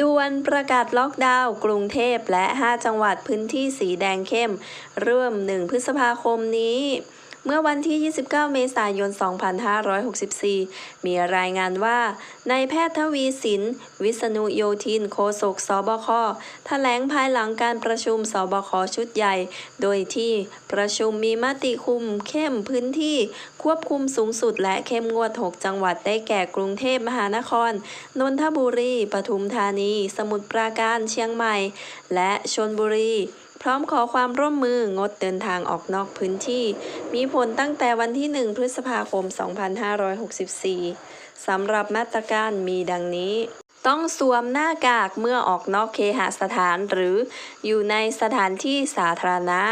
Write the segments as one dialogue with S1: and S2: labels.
S1: ด่วนประกาศล็อกดาวน์กรุงเทพและ 5 จังหวัดพื้นที่สีแดงเข้ม เริ่ม 1 พฤษภาคมนี้ เมื่อวันที่ 29 เมษายน 2564 มีรายงานว่า นายแพทย์ทวีสิน วิษณุโยธิน โฆษกสบค แถลงภายหลังการประชุมสบคชุดใหญ่ โดยที่ประชุมมีมติคุมเข้มพื้นที่ควบคุมสูงสุดและเข้มงวด 6 จังหวัดได้แก่กรุงเทพมหานคร นนทบุรี ปทุมธานี สมุทรปราการ เชียงใหม่ และชนบุรี พร้อมขอความร่วมมืองดเดินทางออกนอกพื้นที่ มีผลตั้งแต่วันที่ 1 พฤษภาคม 2564 สำหรับมาตรการมีดังนี้ ต้องสวมหน้ากากเมื่อออกนอกเคหสถานหรืออยู่ในสถานที่สาธารณะ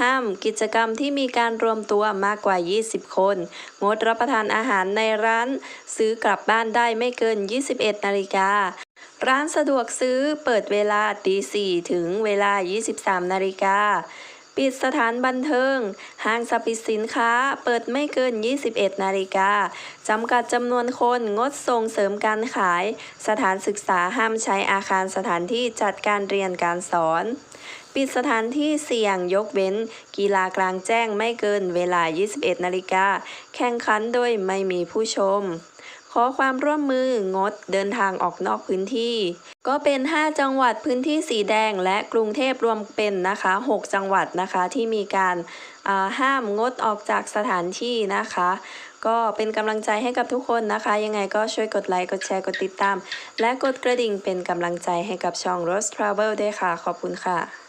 S1: ห้ามกิจกรรมที่มีการรวมตัวมากกว่า 20 คน งดรับประทานอาหารในร้าน ซื้อกลับบ้านได้ไม่เกิน 21 นาฬิกา ร้านสะดวกซื้อเปิดเวลาตี4ถึงเวลา 23 นาฬิกา ปิดสถานบันเทิง ห้างสรรพสินค้าเปิดไม่เกิน 21 นาฬิกา จำกัดจำนวนคนงดส่งเสริมการขาย สถานศึกษาห้ามใช้อาคารสถานที่จัดการเรียนการสอน ปิดสถานที่เสี่ยงยกเว้น กีฬากลางแจ้งไม่เกินเวลา 21 นาฬิกา แข่งขันโดยไม่มีผู้ชม ขอความร่วมมืองดเดินทางออกนอกพื้นที่ ก็เป็น 5 จังหวัดพื้นที่สีแดงและกรุงเทพรวมเป็นนะคะ 6 จังหวัดนะคะที่มีการาห้ามงดออกจากสถานที่นะคะ ก็เป็นกำลังใจให้กับทุกคนนะคะ ยังไงก็ช่วยกดไลค์ กดแชร์ กดติดตาม และกดกระดิ่งเป็นกำลังใจให้กับช่อง Rose Travel ด้วยค่ะ ขอบคุณค่ะ